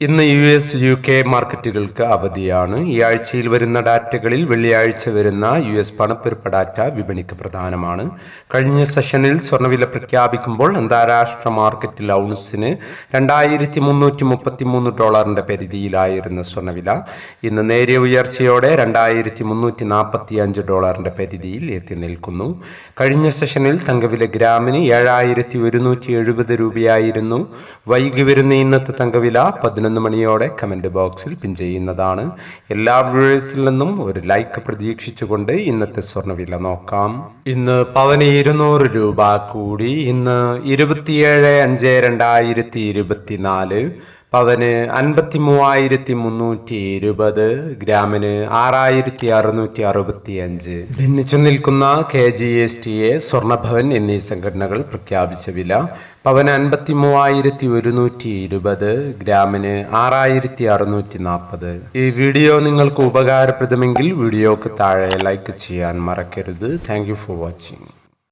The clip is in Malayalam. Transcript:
ഇന്ന് യു എസ് യു കെ മാർക്കറ്റുകൾക്ക് അവധിയാണ്. ഈ ആഴ്ചയിൽ വരുന്ന ഡാറ്റകളിൽ വെള്ളിയാഴ്ച വരുന്ന യു എസ് പണപ്പെരുപ്പ ഡാറ്റ വിപണിക്ക് പ്രധാനമാണ്. കഴിഞ്ഞ സെഷനിൽ സ്വർണവില പ്രഖ്യാപിക്കുമ്പോൾ അന്താരാഷ്ട്ര മാർക്കറ്റിൽ ഔൺസിന് രണ്ടായിരത്തി മുന്നൂറ്റി മുപ്പത്തി മൂന്ന് ഡോളറിന്റെ പരിധിയിലായിരുന്ന സ്വർണവില. ഇന്ന് നേരിയ ഉയർച്ചയോടെ രണ്ടായിരത്തി മുന്നൂറ്റി നാൽപ്പത്തി അഞ്ച് ഡോളറിന്റെ പരിധിയിൽ എത്തി നിൽക്കുന്നു. കഴിഞ്ഞ സെഷനിൽ തങ്കവില ഗ്രാമിന് ഏഴായിരത്തി ഒരുന്നൂറ്റി എഴുപത് രൂപയായിരുന്നു. വൈകി വരുന്ന ഇന്നത്തെ തങ്കവില പതിനൊന്ന് മണിയോടെ കമന്റ് ബോക്സിൽ പിൻ ചെയ്യുന്നതാണ്. എല്ലാ വ്യൂവേഴ്സിൽ നിന്നും ഒരു ലൈക്ക് പ്രതീക്ഷിച്ചുകൊണ്ട് ഇന്നത്തെ സ്വർണവില നോക്കാം. ഇന്ന് പവന് ഇരുന്നൂറ് രൂപ കൂടി. ഇന്ന് ഇരുപത്തിയേഴ് അഞ്ച് രണ്ടായിരത്തി ഇരുപത്തിനാല് പവന് അൻപത്തി മൂവായിരത്തി മുന്നൂറ്റി ഇരുപത് ഗ്രാമിന് ആറായിരത്തി അറുന്നൂറ്റി അറുപത്തി അഞ്ച് ഭിന്നിച്ചു നിൽക്കുന്ന K G S T A Swarnabhavan എന്നീ സംഘടനകൾ പ്രഖ്യാപിച്ച വില പവന് അൻപത്തി മൂവായിരത്തി ഒരുന്നൂറ്റി ഇരുപത് ഗ്രാമിന് ആറായിരത്തി അറുന്നൂറ്റി നാൽപ്പത് ഈ വീഡിയോ നിങ്ങൾക്ക് ഉപകാരപ്രദമെങ്കിൽ വീഡിയോക്ക് താഴെ ലൈക്ക് ചെയ്യാൻ മറക്കരുത്. Thank for watching.